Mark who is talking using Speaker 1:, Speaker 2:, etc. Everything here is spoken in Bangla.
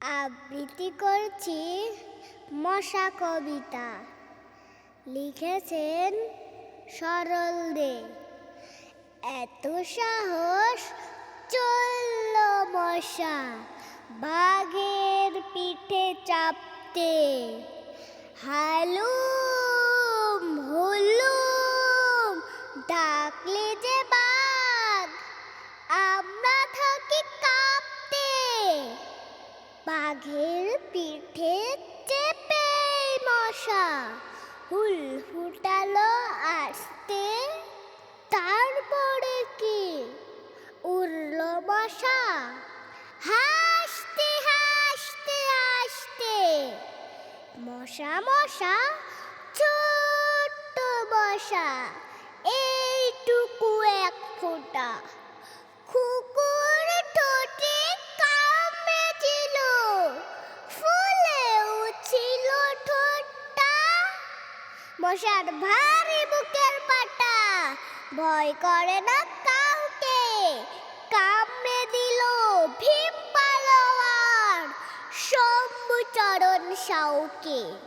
Speaker 1: আবৃত্তি করছি মশা কবিতা। লিখেছেন সরল দে। এত সাহস চলল মশা বাঘের পিঠে চাপতে। হালুম হুলুম ডাকলে যে বাঘ বাঘের পিঠে চেপে মশা। হুল ফুটালো আসতে, তারপরে কি? উড়ল মশা। হাসতে হাসতে হাসতে। মশা মশা, ছোট্ট মশা, এইটুকু এক ফোঁটা। কুকুর মশার ভারী বুকের পাটা। ভয় করে না কাউকে। কামড়ে দিল ভীম পালোয়ার। শম্ভুচরণ সাউকে